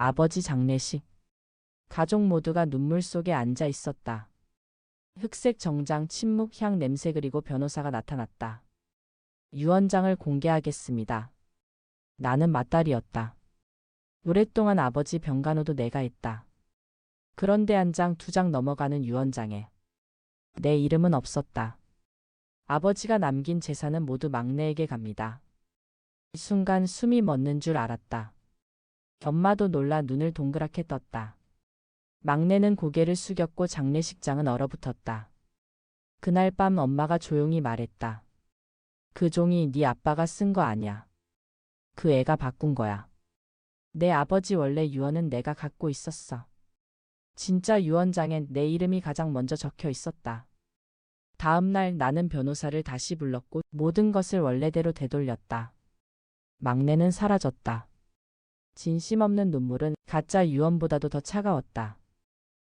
아버지 장례식. 가족 모두가 눈물 속에 앉아 있었다. 흑색 정장, 침묵, 향 냄새 그리고 변호사가 나타났다. 유언장을 공개하겠습니다. 나는 맏딸이었다. 오랫동안 아버지 병간호도 내가 했다. 그런데 한 장, 두 장 넘어가는 유언장에 내 이름은 없었다. 아버지가 남긴 재산은 모두 막내에게 갑니다. 이 순간 숨이 멎는 줄 알았다. 엄마도 놀라 눈을 동그랗게 떴다. 막내는 고개를 숙였고 장례식장은 얼어붙었다. 그날 밤 엄마가 조용히 말했다. 그 종이 네 아빠가 쓴 거 아니야. 그 애가 바꾼 거야. 내 아버지 원래 유언은 내가 갖고 있었어. 진짜 유언장엔 내 이름이 가장 먼저 적혀 있었다. 다음 날 나는 변호사를 다시 불렀고 모든 것을 원래대로 되돌렸다. 막내는 사라졌다. 진심 없는 눈물은 가짜 유언보다도 더 차가웠다.